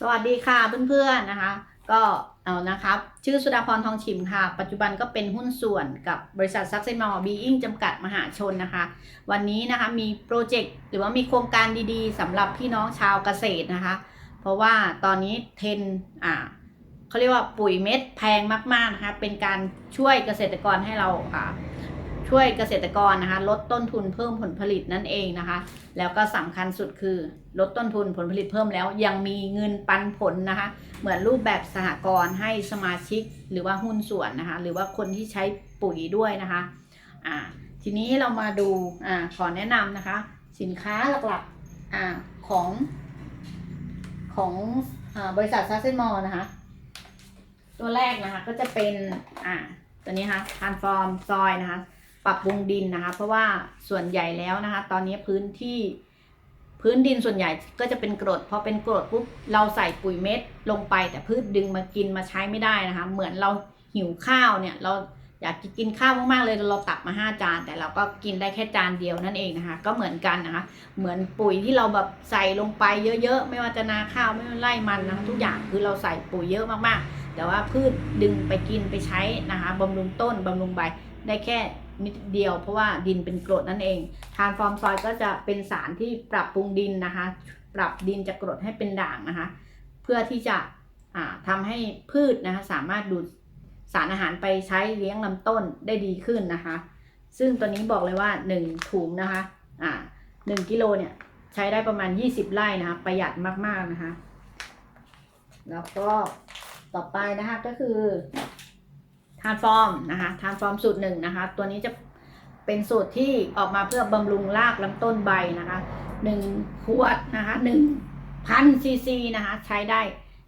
สวัสดีค่ะเพื่อนๆนะคะ ก็เอานะครับ ชื่อสุดาพรทองชิมค่ะ ปัจจุบันก็เป็นหุ้นส่วนกับบริษัทซักเซนมอลบีอิงจำกัดมหาชนนะคะ วันนี้นะคะมีโปรเจกต์หรือว่ามีโครงการดีๆสำหรับพี่น้องชาวเกษตรนะคะ เพราะว่าตอนนี้เทนอ่าเขาเรียกว่าปุ๋ยเม็ดแพงมากๆนะคะเป็นการช่วยเกษตรกรให้เราอ่า ช่วยเกษตรกรนะคะ ลดต้นทุนเพิ่มผลผลิตนั่นเองนะคะ แล้วก็สำคัญสุดคือลดต้นทุนผลผลิตเพิ่มแล้วยังมีเงินปันผลนะคะ เหมือนรูปแบบสหกรณ์ให้สมาชิกหรือว่าหุ้นส่วนนะคะ หรือว่าคนที่ใช้ปุ๋ยด้วยนะคะอ่าทีนี้เรามาดูอ่าขอแนะนำนะคะ สินค้าหลักๆอ่าของของอบริษัทซาเซนมอลนะคะ ตัวแรกนะคะก็จะเป็นอ่าตัวนี้ค่ะทานฟอร์มซอยนะคะ ปรับปรุงดินนะคะ เพราะว่าส่วนใหญ่แล้วนะคะ ตอนนี้พื้นที่พื้นดินส่วนใหญ่ก็จะเป็นกรดพอเป็นกรดปุ๊บเราใส่ปุ๋ยเม็ดลงไป แต่พืชดึงมากินมาใช้ไม่ได้นะคะ เหมือนเราหิวข้าวเนี่ยเราอยากกินข้าวมากๆเลยเราตักมาห้าจาน แต่เราก็กินได้แค่จานเดียวนั่นเองนะคะ ก็เหมือนกันนะคะ เหมือนปุ๋ยที่เราแบบใส่ลงไปเยอะๆ ไม่ว่าจะนาข้าวไม่ว่าไร่มันนะคะทุกอย่างคือเราใส่ปุ๋ยเยอะมากๆ แต่ว่าพืชดึงไปกินไปใช้นะคะบำรุงต้นบำรุงใบได้แค่ นิดเดียว เพราะว่าดินเป็นกรดนั่นเองทานฟอร์มซอยก็จะเป็นสารที่ปรับปรุงดินนะคะ ปรับดินจากกรดให้เป็นด่างนะคะ เพื่อที่จะอ่าทำให้พืชนะคะสามารถดูดสารอาหารไปใช้เลี้ยงลำต้นได้ดีขึ้นนะคะ ซึ่งตัวนี้บอกเลยว่า 1 ถุงนะคะอ่าหนึ่งกิโลเนี่ยใช้ได้ประมาณ 20 ไร่นะคะ ประหยัดมาก ๆ นะคะ แล้วก็ต่อไปนะคะก็คือ ทานฟอร์มนะคะทานฟอร์มสูตรหนึ่งนะคะ ตัวนี้จะเป็นสูตรที่ออกมาเพื่อบำรุงรากลำต้นใบนะคะหนึ่งขวดนะคะหนึ่งพันซีซีนะคะ ใช้ได้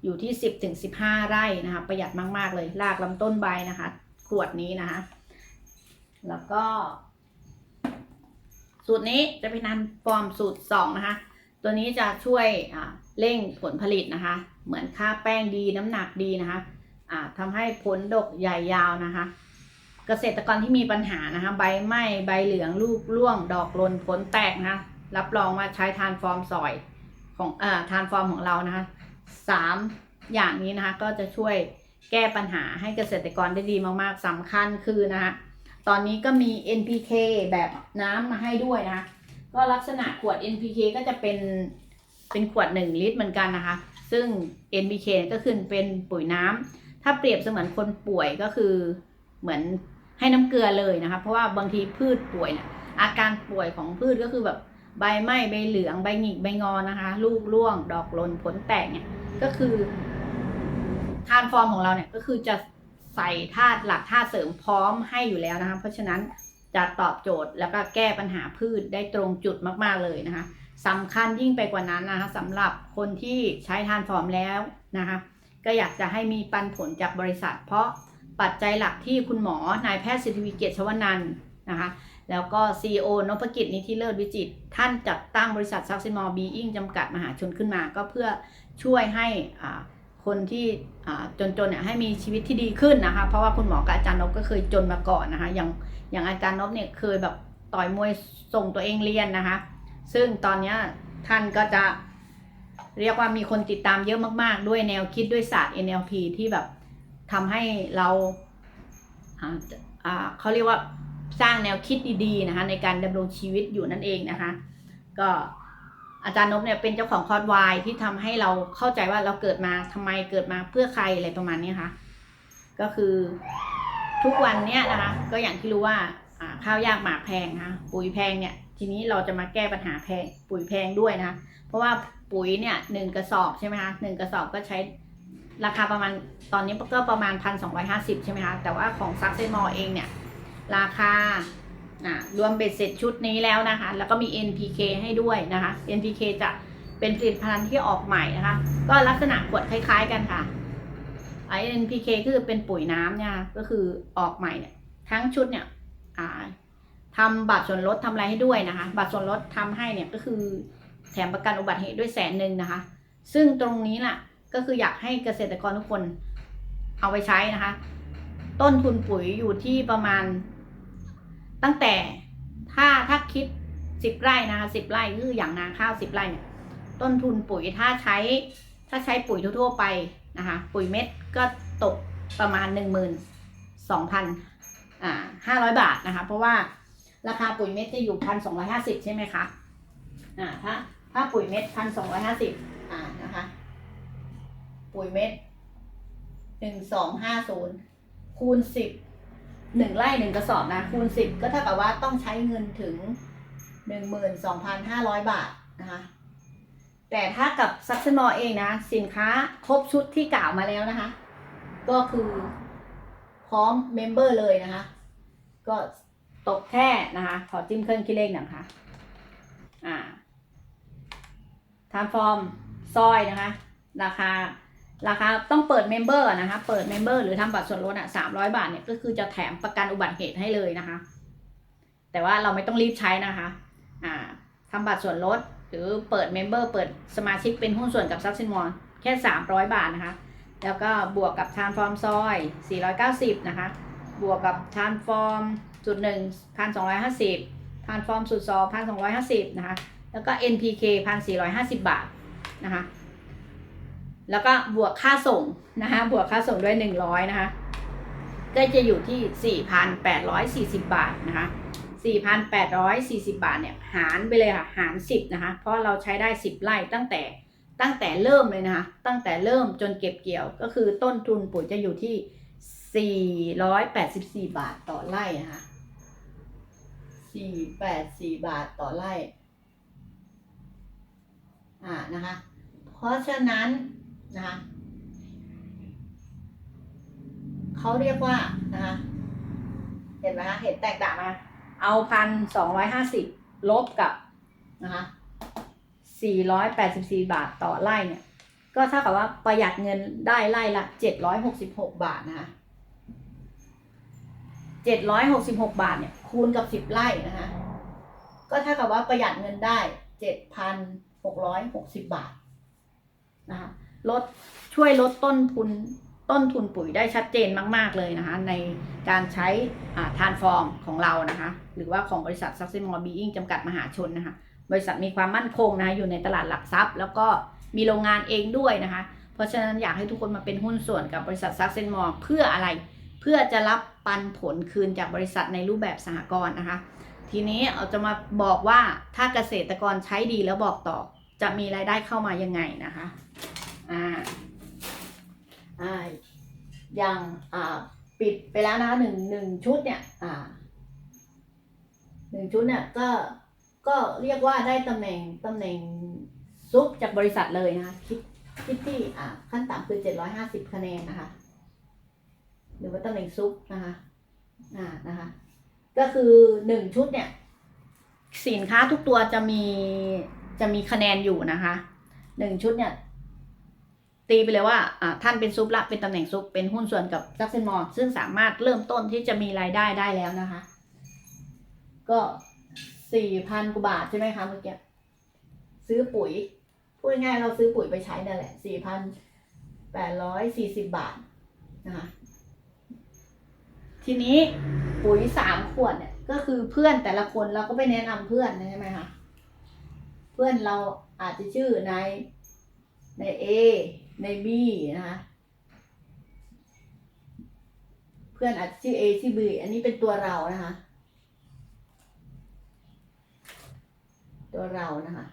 อยู่ที่10ถึง15ไร่นะคะ ประหยัดมาก ๆ เลยรากลำต้นใบนะคะ ขวดนี้นะคะ แล้วก็ สูตรนี้จะเป็นทานฟอร์มสูตร2นะคะ ตัวนี้จะช่วยเร่งผลผลิตนะคะ เหมือนค่าแป้งดีน้ำหนักดีนะคะ ทำให้ผลดกใหญ่ยาวนะคะ เกษตรกรที่มีปัญหานะคะ ใบไหม้ใบเหลืองลูกร่วง ดอกหล่นผลแตกนะะรับรองว่าใช้ทานฟอร์มซอยของอทานฟอร์มของเรานะคะสามอย่างนี้นะคะก็จะช่วยแก้ปัญหาให้เกษตรกรได้ดีมากๆสำคัญคือนะคะตอนนี้ก็มี NPK แบบน้ำมาให้ด้วยนะคะก็ลักษณะขวด NPK ก็จะเป็นเป็นขวด 1 ลิตรเหมือนกันนะคะ ซึ่ง NPK ก็คือเป็นปุ๋ยน้ำ ถ้าเปรียบเสมือนคนป่วยก็คือเหมือนให้น้ำเกลือเลยนะคะ เพราะว่าบางทีพืชป่วยเนี่ยอาการป่วยของพืชก็คือแบบใบไหม้ใบเหลืองใบหงิกใบงอนนะคะ ลูกร่วง ดอกหล่นผลแตกเนี่ยก็คือทานฟอร์มของเราเนี่ยก็คือจะใส่ธาตุหลักธาตุเสริมพร้อมให้อยู่แล้วนะคะ เพราะฉะนั้นจะตอบโจทย์แล้วก็แก้ปัญหาพืชได้ตรงจุดมาก ๆ เลยนะคะสำคัญยิ่งไปกว่านั้นนะคะสำหรับคนที่ใช้ทานฟอร์มแล้วนะคะ ก็อยากจะให้มีปันผลจากบริษัท เพราะปัจจัยหลักที่คุณหมอนายแพทย์สิทธิวิเกียรติชวนันท์นะคะแล้วก็ CEO นพกิจนิธิเลิศวิจิตรท่านจัดตั้งบริษัทซักซิมอลบีอิงจำกัดมหาชนขึ้นมา ก็เพื่อช่วยให้คนที่จนๆเนี่ยให้มีชีวิตที่ดีขึ้นนะคะ เพราะว่าคุณหมอกับอาจารย์นพก็เคยจนมาก่อนนะคะ อย่างอย่างอาจารย์นพเนี่ยเคยแบบต่อยมวยส่งตัวเองเรียนนะคะ ซึ่งตอนนี้ท่านก็จะ เรียกว่ามีคนติดตามเยอะมาก ๆ ด้วยแนวคิดด้วยศาสตร์ NLP ที่แบบทำให้เราเขาเรียกว่าสร้างแนวคิดดีๆนะคะในการดำรงชีวิตอยู่นั่นเองนะคะ ก็อาจารย์นพเนี่ยเป็นเจ้าของคอร์สวายที่ทำให้เราเข้าใจว่าเราเกิดมาทำไมเกิดมาเพื่อใครอะไรประมาณนี้ค่ะ ก็คือทุกวันเนี้ยนะคะ ก็อย่างที่รู้ว่าข้าวยากหมากแพงนะคะปุ๋ยแพงเนี่ย ทีนี้เราจะมาแก้ปัญหาแพงปุ๋ยแพงด้วยนะคะเพราะว่า ปุ๋ยเนี่ยหนึ่งกระสอบใช่ไหมคะหนึ่งกระสอบก็ใช้ราคาประมาณตอนนี้ก็ประมาณพันสองร้อยห้าสิบใช่ไหมคะแต่ว่าของซักเซนมอเองเนี่ย ราคาอ่ารวมเบ็ดเสร็จชุดนี้แล้วนะคะ แล้วก็มี NPK ให้ด้วยนะคะ NPK จะเป็นผลิตภัณฑ์ที่ออกใหม่นะคะ ก็ลักษณะขวดคล้าย ๆ กันค่ะไอ NPK คือเป็นปุ๋ยน้ำเนี่ยก็คือออกใหม่เนี่ยทั้งชุดเนี่ยอ่าทำบัตรส่วนลดทำอะไรให้ด้วยนะคะ บัตรส่วนลดทำให้เนี่ยก็คือ แถมประกันอุบัติเหตุด้วยแสนหนึ่งนะคะ ซึ่งตรงนี้ล่ะก็คืออยากให้เกษตรกรทุกคนเอาไปใช้นะคะ ต้นทุนปุ๋ยอยู่ที่ประมาณ ตั้งแต่ถ้าถ้าคิดสิบไร่นะคะสิบไร่คืออย่างนาข้าวสิบไร่เนี่ยต้นทุนปุ๋ยถ้าใช้ถ้าใช้ปุ๋ยทั่วๆไปนะคะ ปุ๋ยเม็ดก็ตกประมาณหนึ่งหมื่นสองพันอ่าห้าร้อยบาทนะคะ เพราะว่าราคาปุ๋ยเม็ดจะอยู่พันสองร้อยห้าสิบใช่ไหมคะอ่าถ้า ถ้าปุ๋ยเม็ดพันสองร้อยห้าสิบอ่านะคะ ปุ๋ยเม็ดหนึ่งสองห้าศูนย์คูณสิบหนึ่งไร่หนึ่งกระสอบนะ คูณสิบก็เท่ากับว่าต้องใช้เงินถึงหนึ่งหมื่นสองพันห้าร้อยบาทนะคะ แต่ถ้ากับซักเซนอเองนะ สินค้าครบชุดที่กล่าวมาแล้วนะคะ ก็คือพร้อมเมมเบอร์เลยนะคะ ก็ตกแค่นะคะ ขอจิ้มเครื่องคิดเลขหน่อยค่ะ อ่า ทานฟอร์มซอยนะคะ ราคาราคาต้องเปิดเมมเบอร์นะคะ เปิดเมมเบอร์หรือทำบัตรส่วนลดอะสามร้อยบาทเนี่ยก็คือจะแถมประกันอุบัติเหตุให้เลยนะคะ แต่ว่าเราไม่ต้องรีบใช้นะคะ อ่าทำบัตรส่วนลดหรือเปิดเมมเบอร์เปิดสมาชิกเป็นหุ้นส่วนกับซับซินมอนแค่300บาทนะคะ แล้วก็บวกกับทานฟอร์มซอย490นะคะ บวกกับทานฟอร์มจุดหนึ่งพันสองร้อยห้าสิบทานฟอร์มสุดสองพันสองร้อยห้าสิบนะคะ แล้วก็ NPK พันสี่ร้อยห้าสิบบาทนะคะ แล้วก็บวกค่าส่งนะคะบวกค่าส่งด้วยหนึ่งร้อยนะคะ ก็จะอยู่ที่สี่พันแปดร้อยสี่สิบบาทนะคะ 4,840 บาทเนี่ยหารไปเลยค่ะ หาร 10 นะคะ เพราะเราใช้ได้ 10 ไร่ตั้งแต่ตั้งแต่เริ่มเลยนะคะ ตั้งแต่เริ่มจนเก็บเกี่ยว ก็คือต้นทุนปุ๋ยจะอยู่ที่ 484 บาทต่อไร่นะคะ 484 บาทต่อไร่ อ่านะคะ เพราะฉะนั้นนะคะเขาเรียกว่านะคะเห็นไหมคะเห็นแตกต่างไหมเอาพันสองร้อยห้าสิบลบกับนะคะสี่ร้อยแปดสิบสี่บาทต่อไร่เนี่ย ก็เท่ากับว่าประหยัดเงินได้ไร่ละเจ็ดร้อยหกสิบหกบาทนะคะเจ็ดร้อยหกสิบหกบาทเนี่ยคูณกับสิบไร่นะคะก็เท่ากับว่าประหยัดเงินได้เจ็ดพัน หกร้อยหกสิบาทนะคะลดช่วยลดต้นทุนต้นทุนปุ๋ยได้ชัดเจนมาก ๆ เลยนะคะ ในการใช้ทานฟอร์มของเรานะคะ หรือว่าของบริษัท Success More Being จำกัดมหาชนนะคะ บริษัทมีความมั่นคงนะคะอยู่ในตลาดหลักทรัพย์ แล้วก็มีโรงงานเองด้วยนะคะ เพราะฉะนั้นอยากให้ทุกคนมาเป็นหุ้นส่วนกับบริษัท Success More เพื่ออะไร เพื่อจะรับปันผลคืนจากบริษัทในรูปแบบสหกรณ์นะคะ ทีนี้เราจะมาบอกว่าถ้าเกษตรกรใช้ดีแล้วบอกต่อ จะมีรายได้เข้ามายังไงนะคะ อ่า อ่า อย่างอ่าปิดไปแล้วนะคะหนึ่งหนึ่งชุดเนี่ย อ่าหนึ่งชุดเนี่ยก็ก็เรียกว่าได้ตำแหน่งตำแหน่งซุปจากบริษัทเลยนะคะคิดคิดที่อ่าขั้นต่ำคือเจ็ดร้อยห้าสิบคะแนนนะคะ หรือว่าตำแหน่งซุปนะคะ อ่านะคะ ก็คือหนึ่งชุดเนี่ย สินค้าทุกตัวจะมีจะมีคะแนนอยู่นะคะหนึ่งชุดเนี่ย ตีไปเลยว่าท่านเป็นซุปละเป็นตำแหน่งซุปเป็นหุ้นส่วนกับซักเซนมอลซึ่งสามารถเริ่มต้นที่จะมีรายได้ได้แล้วนะคะ ก็สี่พันกว่าบาทใช่ไหมคะเมื่อกี้ซื้อปุ๋ยพูดง่ายๆเราซื้อปุ๋ยไปใช้นั่นแหละสี่พันแปดร้อยสี่สิบบาทนะคะ ทีนี้ปุ๋ยสามขวดเนี่ย ก็คือเพื่อนแต่ละคนเราก็ไปแนะนำเพื่อนใช่ไหมคะเพื่อนเราอาจจะชื่อนายใน A ใน B นะคะเพื่อนอาจจะชื่อ A ชื่อ B อันนี้เป็นตัวเรานะคะ ตัวเรานะคะ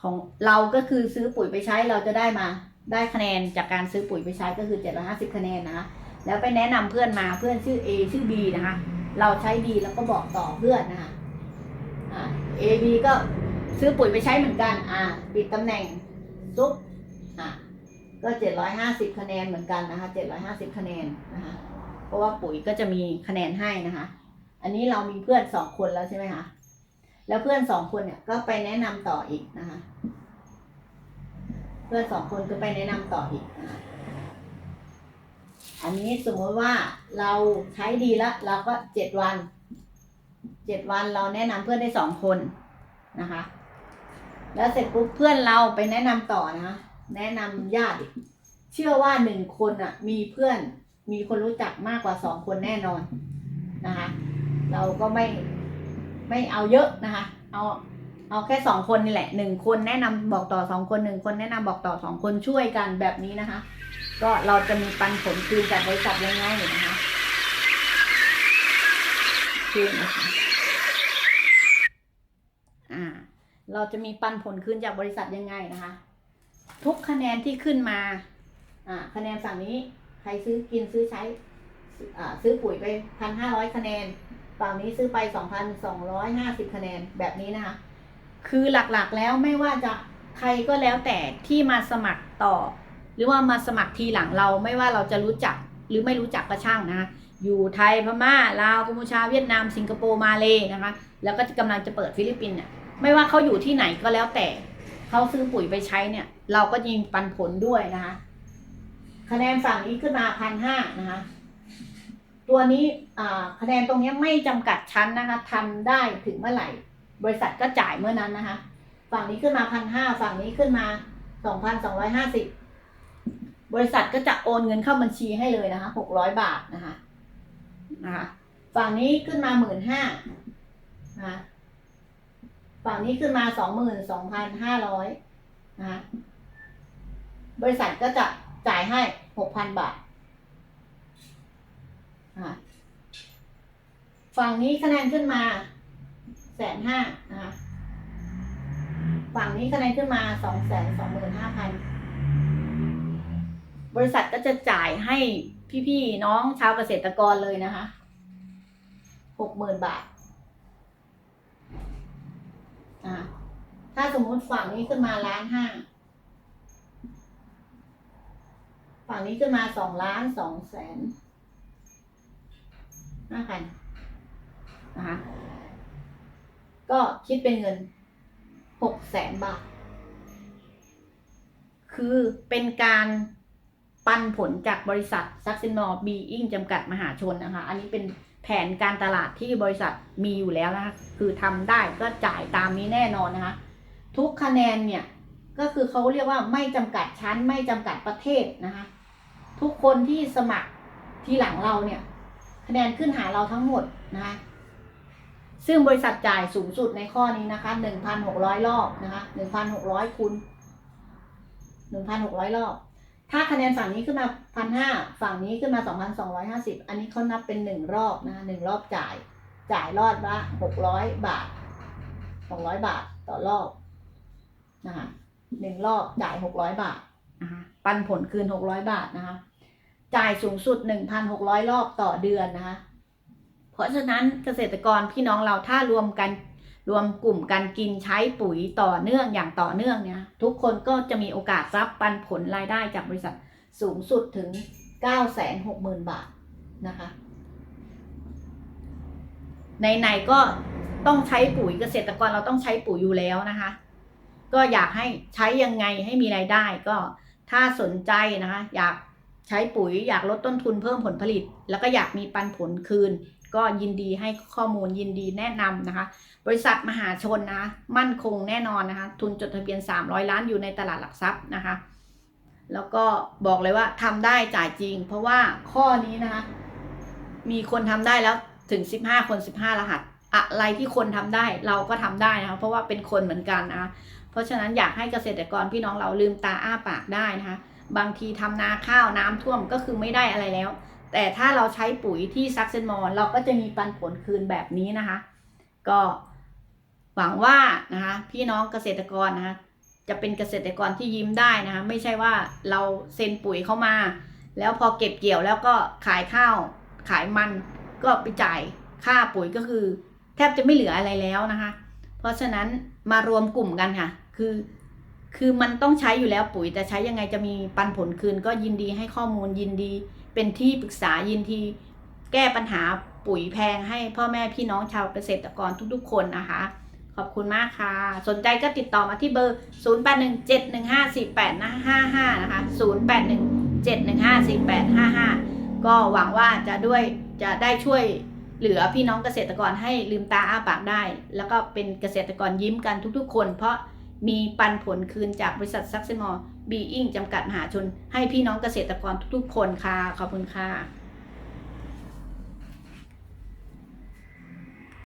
ของเราก็คือซื้อปุ๋ยไปใช้เราจะได้มาได้คะแนนจากการซื้อปุ๋ยไปใช้ก็คือ 750 คะแนนนะคะ แล้วไปแนะนำเพื่อนมาเพื่อนชื่อ A ชื่อ B นะคะ เราใช้ดีแล้วก็บอกต่อเพื่อนนะคะอ่า A B ก็ซื้อปุ๋ยไปใช้เหมือนกัน อ่า ปิดตำแหน่งซุปอ่าก็เจ็ดร้อยห้าสิบคะแนนเหมือนกันนะคะเจ็ดร้อยห้าสิบคะแนนนะคะ เพราะว่าปุ๋ยก็จะมีคะแนนให้นะคะ อันนี้เรามีเพื่อนสองคนแล้วใช่ไหมคะ แล้วเพื่อนสองคนเนี่ยก็ไปแนะนำต่ออีกนะคะ เพื่อนสองคนก็ไปแนะนำต่ออีกนะคะ อันนี้สมมติว่าเราใช้ดีแล้วเราก็เจ็ดวันเจ็ดวันเราแนะนำเพื่อนได้สองคนนะคะ แล้วเสร็จปุ๊บเพื่อนเราไปแนะนำต่อนะแนะนำญาติ เชื่อว่าหนึ่งคนอะมีเพื่อนมีคนรู้จักมากกว่าสองคนแน่นอนนะคะ เราก็ไม่ไม่เอาเยอะนะคะ เอาเอาแค่สองคนนี่แหละหนึ่งคนแนะนำบอกต่อสองคนหนึ่งคนแนะนำบอกต่อสองคนช่วยกันแบบนี้นะคะ ก็เราจะมีปันผลคืนจากบริษัทยังไงนะคะคืนนะคะอ่า เราจะมีปันผลคืนจากบริษัทยังไงนะคะ ทุกคะแนนที่ขึ้นมา อ่า คะแนนฝั่งนี้ใครซื้อกินซื้อใช้ อ่า ซื้อปุ๋ยไปพันห้าร้อยคะแนนฝั่งนี้ซื้อไปสองพันสองร้อยห้าสิบคะแนนแบบนี้นะคะ คือหลักๆแล้วไม่ว่าจะใครก็แล้วแต่ที่มาสมัครต่อ หรือว่ามาสมัครทีหลังเราไม่ว่าเราจะรู้จักหรือไม่รู้จักก็ช่างนะคะอยู่ไทยพม่าลาวกัมพูชาเวียดนาม สิงคโปร์มาเลยนะคะ แล้วก็กำลังจะเปิดฟิลิปปินส์เนี่ยไม่ว่าเขาอยู่ที่ไหนก็แล้วแต่เขาซื้อปุ๋ยไปใช้เนี่ย เราก็ยิงปันผลด้วยนะคะ คะแนนฝั่งนี้ขึ้นมาพันห้านะคะ ตัวนี้คะแนนตรงนี้ไม่จำกัดชั้นนะคะทำได้ถึงเมื่อไหร่ บริษัทก็จ่ายเมื่อนั้นนะคะ ฝั่งนี้ขึ้นมาพันห้าฝั่งนี้ขึ้นมาสองพันสองร้อยห้าสิบ บริษัทก็จะโอนเงินเข้าบัญชีให้เลยนะคะหกร้อยบาทนะคะนะคะฝั่งนี้ขึ้นมาหมื่นห้านะคะฝั่งนี้ขึ้นมาสองหมื่นสองพันห้าร้อยนะคะบริษัทก็จะจ่ายให้หกพันบาทนะคะฝั่งนี้คะแนนขึ้นมาแสนห้านะคะฝั่งนี้คะแนนขึ้นมาสองแสนสองหมื่นห้าพัน บริษัทก็จะจ่ายให้พี่ๆน้องชาวเกษตรกรเลยนะคะหกหมื่นบาทถ้าสมมุติฝั่งนี้ขึ้นมาล้านห้าฝั่งนี้ขึ้นมาสองล้านสองแสนห้าพันนะคะก็คิดเป็นเงินหกแสนบาท คือเป็นการ ปันผลจากบริษัทซักซินอ์บีอิงจำกัดมหาชนนะคะ อันนี้เป็นแผนการตลาดที่บริษัทมีอยู่แล้วนะคะ คือทำได้ก็จ่ายตามนี้แน่นอนนะคะ ทุกคะแนนเนี่ย ก็คือเขาเรียกว่าไม่จำกัดชั้นไม่จำกัดประเทศนะคะ ทุกคนที่สมัครทีหลังเราเนี่ย คะแนนขึ้นหาเราทั้งหมดนะคะซึ่งบริษัทจ่ายสูงสุดในข้อนี้นะคะหนึ่งพันหกร้อยรอบนะคะหนึ่งพันหกร้อยคูณหนึ่งพันหกร้อยรอบ ถ้าคะแนนฝั่งนี้ขึ้นมาพันห้าฝั่งนี้ขึ้นมาสองพันสองร้อยห้าสิบอันนี้เขานับเป็นหนึ่งรอบนะคะหนึ่งรอบจ่าย จ่ายรอดละหกร้อยบาทหกร้อยบาทต่อรอบนะคะหนึ่งรอบจ่ายหกร้อยบาทนะคะปันผลคืนหกร้อยบาทนะคะ จ่ายสูงสุดหนึ่งพันหกร้อยรอบต่อเดือนนะคะ เพราะฉะนั้นเกษตรกรพี่น้องเราถ้ารวมกัน รวมกลุ่มกันกินใช้ปุ๋ยต่อเนื่องอย่างต่อเนื่องเนี่ยทุกคนก็จะมีโอกาสรับปันผลรายได้จากบริษัทสูงสุดถึง 9 6 0 0 0 0 บาทนะคะไหนก็ต้องใช้ปุ๋ยเกษตรกรเราต้องใช้ปุ๋ยอยู่แล้วนะคะ ก็อยากให้ใช้ยังไงให้มีรายได้ก็ถ้าสนใจนะคะ อยากใช้ปุ๋ยอยากลดต้นทุนเพิ่มผลผลิต แล้วก็อยากมีปันผลคืน ก็ยินดีให้ข้อมูลยินดีแนะนำนะคะ บริษัทมหาชนนะคะมั่นคงแน่นอนนะคะ ทุนจดทะเบียน 300 ล้านอยู่ในตลาดหลักทรัพย์นะคะ แล้วก็บอกเลยว่าทำได้จ่ายจริง เพราะว่าข้อนี้นะคะ มีคนทำได้แล้วถึง 15 คน 15 รหัส อะไรที่คนทำได้เราก็ทำได้นะคะ เพราะว่าเป็นคนเหมือนกันนะคะเพราะฉะนั้นอยากให้เกษตรกรพี่น้องเราลืมตาอ้าปากได้นะคะ บางทีทำนาข้าวน้ำท่วมก็คือไม่ได้อะไรแล้ว แต่ถ้าเราใช้ปุ๋ยที่ซักเซนมอลเราก็จะมีปันผลคืนแบบนี้นะคะ ก็หวังว่านะคะพี่น้องเกษตรกรนะคะจะเป็นเกษตรกรที่ยิ้มได้นะคะ ไม่ใช่ว่าเราเซ็นปุ๋ยเข้ามา แล้วพอเก็บเกี่ยวแล้วก็ขายข้าวขายมันก็ไปจ่ายค่าปุ๋ยก็คือ แทบจะไม่เหลืออะไรแล้วนะคะ เพราะฉะนั้นมารวมกลุ่มกันค่ะ คือ คือมันต้องใช้อยู่แล้วปุ๋ยแต่ใช้ยังไงจะมีปันผลคืน ก็ยินดีให้ข้อมูลยินดี เป็นที่ปรึกษายินดีแก้ปัญหาปุ๋ยแพงให้พ่อแม่พี่น้องชาวเกษตรกรทุกๆ คนนะคะ ขอบคุณมากค่ะ สนใจก็ติดต่อมาที่เบอร์ 0817154855 นะคะ 0817154855 ก็หวังว่าจะด้วยจะได้ช่วยเหลือพี่น้องเกษตรกรให้ลืมตาอ้าปากได้ แล้วก็เป็นเกษตรกรยิ้มกันทุกๆ คน เพราะมีปันผลคืนจากบริษัทซักเซมอ บีอิงจำกัดมหาชน ให้พี่น้องเกษตรกรทุกๆคนค่ะ ขอบคุณค่ะ